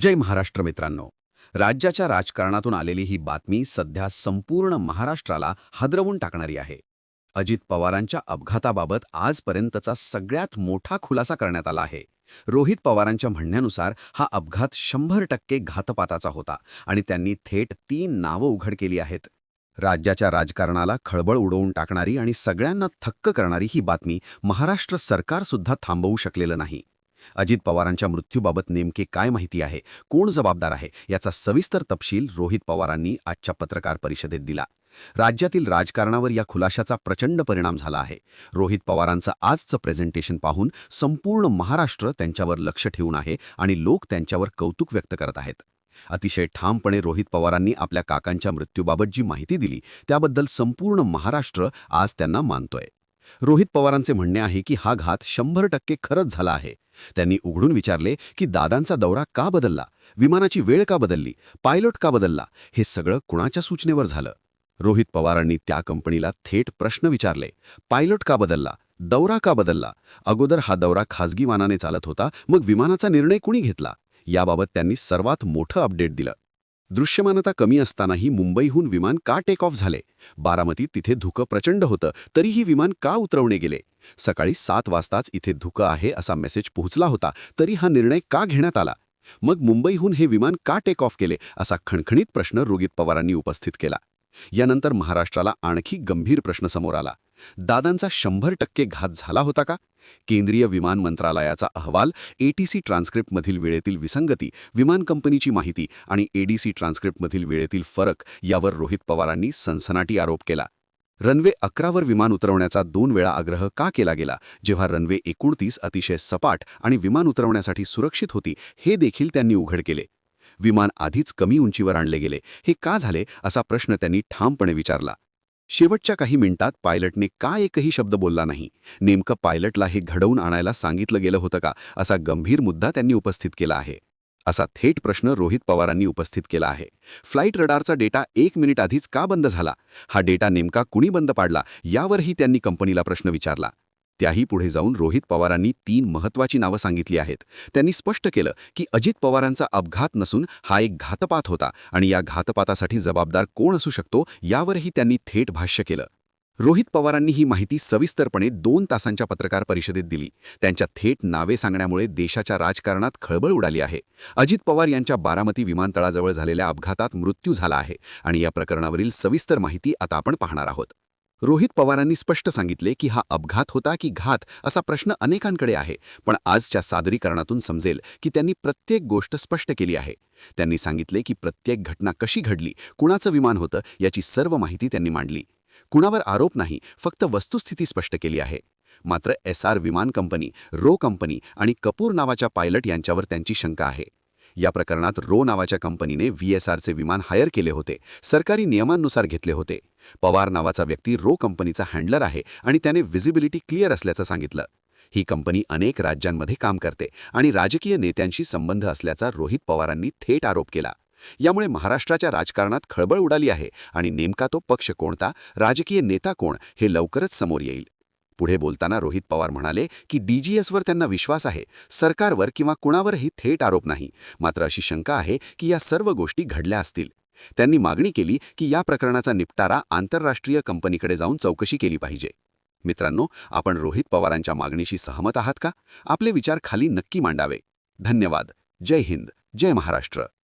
जय महाराष्ट्र मित्रांनो. राज्याच्या राजकारणातून आलेली ही बातमी सध्या संपूर्ण महाराष्ट्राला हादरवून टाकणारी आहे. अजित पवारांच्या अपघाताबाबत आजपर्यंतचा सगळ्यात मोठा खुलासा करण्यात आला आहे. रोहित पवारांच्या म्हणण्यानुसार हा अपघात शंभर टक्के घातपाताचा होता आणि त्यांनी थेट तीन नावं उघड केली आहेत. राज्याच्या राजकारणाला खळबळ उडवून टाकणारी आणि सगळ्यांना थक्क करणारी ही बातमी महाराष्ट्र सरकारसुद्धा थांबवू शकलेलं नाही. अजित पवारांच्या मृत्यूबाबत नेमके काय माहिती आहे? कोण जबाबदार आहे? याचा सविस्तर तपशील रोहित पवारांनी आजच्या पत्रकार परिषदेत दिला. राज्यातील राजकारणावर या खुलाशाचा प्रचंड परिणाम झाला आहे. रोहित पवारांचं आजचं प्रेझेंटेशन पाहून संपूर्ण महाराष्ट्र त्यांच्यावर लक्ष ठेवून आहे आणि लोक त्यांच्यावर कौतुक व्यक्त करत आहेत. अतिशय ठामपणे रोहित पवारांनी आपल्या काकांच्या मृत्यूबाबत जी माहिती दिली त्याबद्दल संपूर्ण महाराष्ट्र आज त्यांना मानतोय. रोहित पवारांचे म्हणणे आहे की हा घात शंभर टक्के खरंच झाला आहे. त्यांनी उघडून विचारले की दादांचा दौरा का बदलला? विमानाची वेळ का बदलली? पायलट का बदलला? हे सगळं कुणाच्या सूचनेवर झालं? रोहित पवारांनी त्या कंपनीला थेट प्रश्न विचारले. पायलट का बदलला? दौरा का बदलला? अगोदर हा दौरा खासगी वानाने चालत होता मग विमानाचा निर्णय कुणी घेतला? याबाबत त्यांनी सर्वात मोठं अपडेट दिलं. दृश्यमानता कमी असतानाही मुंबईहून विमान का टेक ऑफ झाले? बारामतीत तिथे धुकं प्रचंड होतं तरीही विमान का उतरवणे गेले? सकाळी सात वाजताच इथे धुकं आहे असा मेसेज पोहोचला होता तरी हा निर्णय का घेण्यात आला? मग मुंबईहून हे विमान का टेक ऑफ केले असा खणखणीत प्रश्न रोहित पवारांनी उपस्थित केला. यानंतर महाराष्ट्राला आणखी गंभीर प्रश्न समोर आला. दादांचा शंभर टक्के घात झाला होता का? केंद्रीय विमान मंत्रालयाचा अहवाल एटीसी ट्रान्स्क्रिप्टमधील वेळेतील विसंगती विमान कंपनीची माहिती आणि एडीसी ट्रान्स्क्रिप्टमधील वेळेतील फरक यावर रोहित पवारांनी सनसनाटी आरोप केला. रनवे अकरावर विमान उतरवण्याचा दोन वेळा आग्रह का केला गेला? जेव्हा रनवे एकोणतीस अतिशय सपाट आणि विमान उतरवण्यासाठी सुरक्षित होती हे देखील त्यांनी उघड केले. विमान आधीच कमी उंचीवर आणले गेले. हे का झाले? असा प्रश्न त्यांनी ठामपणे विचारला. शेवटच्या काही मिनिटात पायलटने का एकही शब्द बोलला नाही? नेमकं पायलटला हे घडवून आणायला सांगितलं गेलं होतं का? असा गंभीर मुद्दा त्यांनी उपस्थित केला आहे. असा थेट प्रश्न रोहित पवारांनी उपस्थित केला आहे. फ्लाईट रडारचा डेटा एक मिनिट आधीच का बंद झाला? हा डेटा नेमका कुणी बंद पाडला? यावरही त्यांनी कंपनीला प्रश्न विचारला. त्याही पुढे जाऊन रोहित पवारांनी तीन महत्त्वाची नावं सांगितली आहेत. त्यांनी स्पष्ट केलं की अजित पवारांचा अपघात नसून हा एक घातपात होता आणि या घातपातासाठी जबाबदार कोण असू शकतो यावरही त्यांनी थेट भाष्य केलं. रोहित पवारांनी ही माहिती सविस्तरपणे दोन तासांच्या पत्रकार परिषदेत दिली. त्यांच्या थेट नावे सांगण्यामुळे देशाच्या राजकारणात खळबळ उडाली आहे. अजित पवार यांच्या बारामती विमानतळाजवळ झालेल्या अपघातात मृत्यू झाला आहे आणि या प्रकरणावरील सविस्तर माहिती आता आपण पाहणार आहोत. रोहित पवारांनी स्पष्ट सांगितले की हा अपघात होता की घात असा प्रश्न अनेकांकडे आहे पण आजच्या सादरीकरणातून समजेल की त्यांनी प्रत्येक गोष्ट स्पष्ट केली आहे. त्यांनी सांगितले की प्रत्येक घटना कशी घडली कुणाचं विमान होतं याची सर्व माहिती त्यांनी मांडली. कुणावर आरोप नाही फक्त वस्तुस्थिती स्पष्ट केली आहे. मात्र एस आर विमान कंपनी रो कंपनी आणि कपूर नावाच्या पायलट यांच्यावर त्यांची शंका आहे. या प्रकरणात रो नावाच्या कंपनीने व्ही एस आरचे विमान हायर केले होते सरकारी नियमांनुसार घेतले होते. पवार नावाचा व्यक्ती रो कंपनीचा हँडलर आहे आणि त्याने व्हिजिबिलिटी क्लिअर असल्याचं सांगितलं. ही कंपनी अनेक राज्यांमध्ये काम करते आणि राजकीय नेत्यांशी संबंध असल्याचा रोहित पवारांनी थेट आरोप केला. यामुळे महाराष्ट्राच्या राजकारणात खळबळ उडाली आहे आणि नेमका तो पक्ष कोणता राजकीय नेता कोण हे लवकरच समोर येईल. पुढे बोलताना रोहित पवार म्हणाले की डीजीएसवर त्यांना विश्वास आहे सरकारवर किंवा कुणावरही थेट आरोप नाही. मात्र अशी शंका आहे की या सर्व गोष्टी घडल्या असतील. त्यांनी मागणी केली की या प्रकरणाचा निपटारा आंतरराष्ट्रीय कंपनीकडे जाऊन चौकशी केली पाहिजे. मित्रांनो आपण रोहित पवारांच्या मागणीशी सहमत आहात का? आपले विचार खाली नक्की मांडावे. धन्यवाद. जय हिंद. जय महाराष्ट्र.